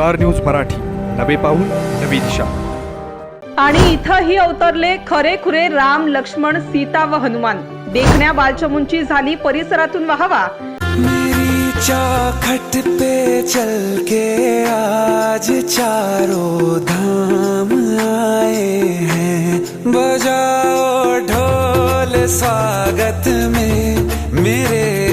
Star news Marathi. नवे पाऊल नवी दिशा. आणि इथंही अवतरले खरे खुरे राम लक्ष्मण सीता व हनुमान. देखण्या बालचमूंची झाली परिसरातून वाहवा. मेरी चौखट पे चल के आज चारों धाम आए हैं. बजाओ ढोल स्वागत में मेरे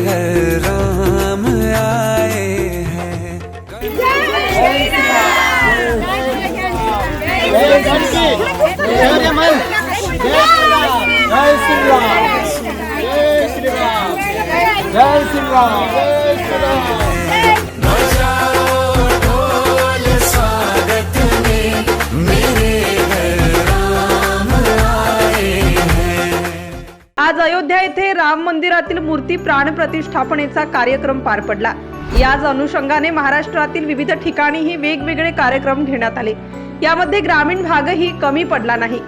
आज अयोध्या येथे राम मंदिरातील मूर्ती प्राण प्रतिष्ठापनेचा कार्यक्रम पार पडला. याच अनुषंगाने महाराष्ट्रातील विविध ठिकाणीही वेगवेगळे कार्यक्रम घेण्यात आले. यामध्ये ग्रामीण भागही कमी पडला नाही.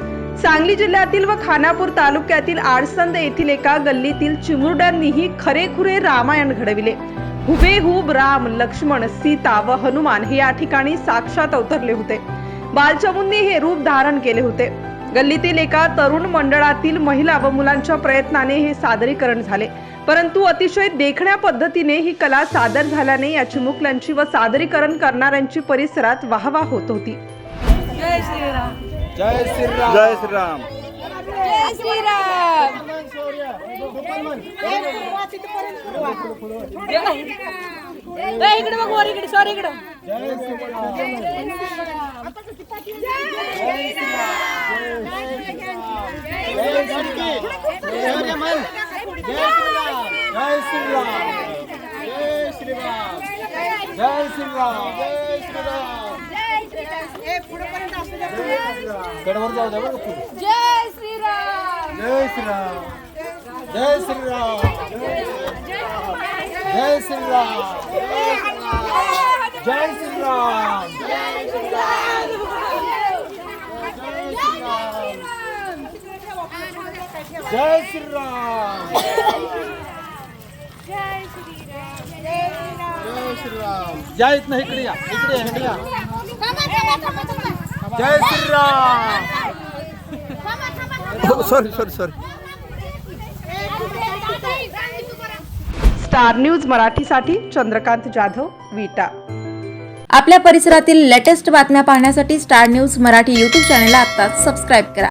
सांगली जिल्ह्यातील व खानापूर तालुक्यातील आडसंद येथील एका गल्लीतील चिमुरड्यांनीही खरेखुरे रामायण घडविले. हुबेहूब राम लक्ष्मण सीता व हनुमान हे या ठिकाणी साक्षात अवतरले होते. बालचमुंनी हे रूप धारण केले होते. गल्लीतील एका तरुण मंडळातील महिला व मुलांच्या प्रयत्नाने हे सादरीकरण झाले. परंतु अतिशय देखण्या पद्धतीने ही कला सादर झाल्याने या चिमुकल्यांची व सादरीकरण करणाऱ्यांची परिसरात वाहवा होत होती. जय श्रीराम. जय श्रीराम. जय श्रीराम. ए, इकडे बघ वर इकडे सॉरी इकडे. जय श्रीराम जय श्रीराम जय श्रीराम जय श्रीराम कडवर जाऊ द्या बरं का पुढे. जय श्रीराम जय श्रीराम जय श्रीराम जय श्रीराम जय श्रीराम जय श्रीराम. जय श्रीराम. या इथनं इकडे या इकडे या इकडे या. जय Shriram. Sorry sorry sorry star news मराठीसाठी चंद्रकांत जाधव विटा. आपल्या परिसरातील लेटेस्ट बातम्या पाहण्यासाठी स्टार न्यूज मराठी यूट्यूब चॅनलला आत्ताच सबस्क्राईब करा.